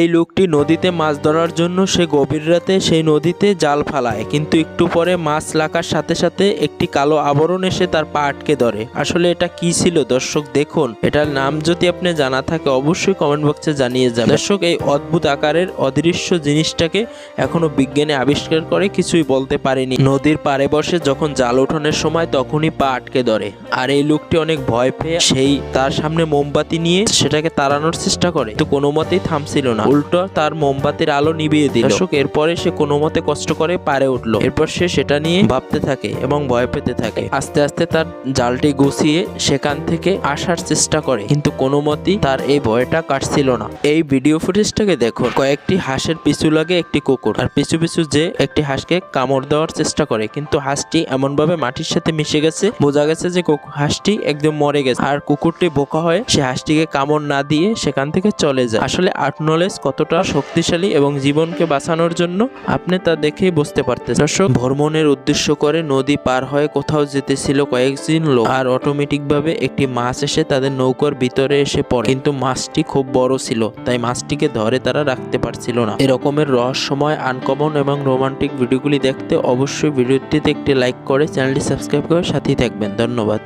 এই লোকটি নদীতে মাছ ধরার জন্য সে গভীর রাতে সেই নদীতে জাল ফালায়, কিন্তু একটু পরে মাছ লাগার সাথে সাথে একটি কালো আবরণ এসে তার পা আটকে ধরে। আসলে এটা কি ছিল? দর্শক, দেখুন। এটার নাম যদি আপনি জানা থাকে, অবশ্যই কমেন্ট বক্সে জানিয়ে যাবেন। দর্শক, এই অদ্ভুত আকারের অদৃশ্য জিনিসটাকে এখনও বিজ্ঞানে আবিষ্কার করে কিছুই বলতে পারেনি। নদীর পাড়ে বসে যখন জাল ওঠানোর সময়, তখনই পা আটকে ধরে। আর এই লোকটি অনেক ভয় পেয়ে সেই তার সামনে মোমবাতি নিয়ে সেটাকে তাড়ানোর চেষ্টা করে। তো কোনো মতেই থামছিল না। উল্টো তার মোমবাতির আলো নিভিয়ে দিল। দর্শক, এরপরে সে কোনো মতে কষ্ট করে পারে উঠল। এরপর সে সেটা নিয়ে ভাবতে থাকে এবং ভয় পেতে থাকে। আস্তে আস্তে তার জালটি গুছিয়ে সেখান থেকে আসার চেষ্টা করে। কিন্তু কোনো মতেই তার এই ভয়টা কাটছিল না। এই ভিডিও ফুটেজটাকে দেখুন। কয়েকটি হাঁসের পিছু লাগে একটি কুকুর। আর পিছু পিছু যে একটি হাঁসকে কামড় দেওয়ার চেষ্টা করে। কিন্তু হাঁসটি এমনভাবে মাটির সাথে মিশে গেছে, বোঝা গেছে যে কুক- হাঁসটি একদম মরে গেছে। আর কুকুরটি বোকা হয়ে সে হাঁসটিকে কামড় না দিয়ে সেখান থেকে চলে যায়। আসলে আর্ট নলেজ কতটা শক্তিশালী এবং জীবনকে বাঁচানোর জন্য আপনি তা দেখেই বুঝতে পারতেন দর্শক, ভ্রমণের উদ্দেশ্য করে নদী পার হয়ে কোথাও যেতেছিল কয়েকজন লোক আর অটোমেটিক ভাবে একটি মাছ এসে তাদের নৌকার ভিতরে এসে পড়ে। কিন্তু মাছটি খুব বড় ছিল, তাই মাছটিকে ধরে তারা রাখতে পারছিল না। এরকমের রহস্যময়, আনকমন এবং রোমান্টিক ভিডিওগুলি দেখতে অবশ্যই ভিডিওটিতে একটি লাইক করে চ্যানেলটি সাবস্ক্রাইব করে সাথেই থাকবেন। ধন্যবাদ।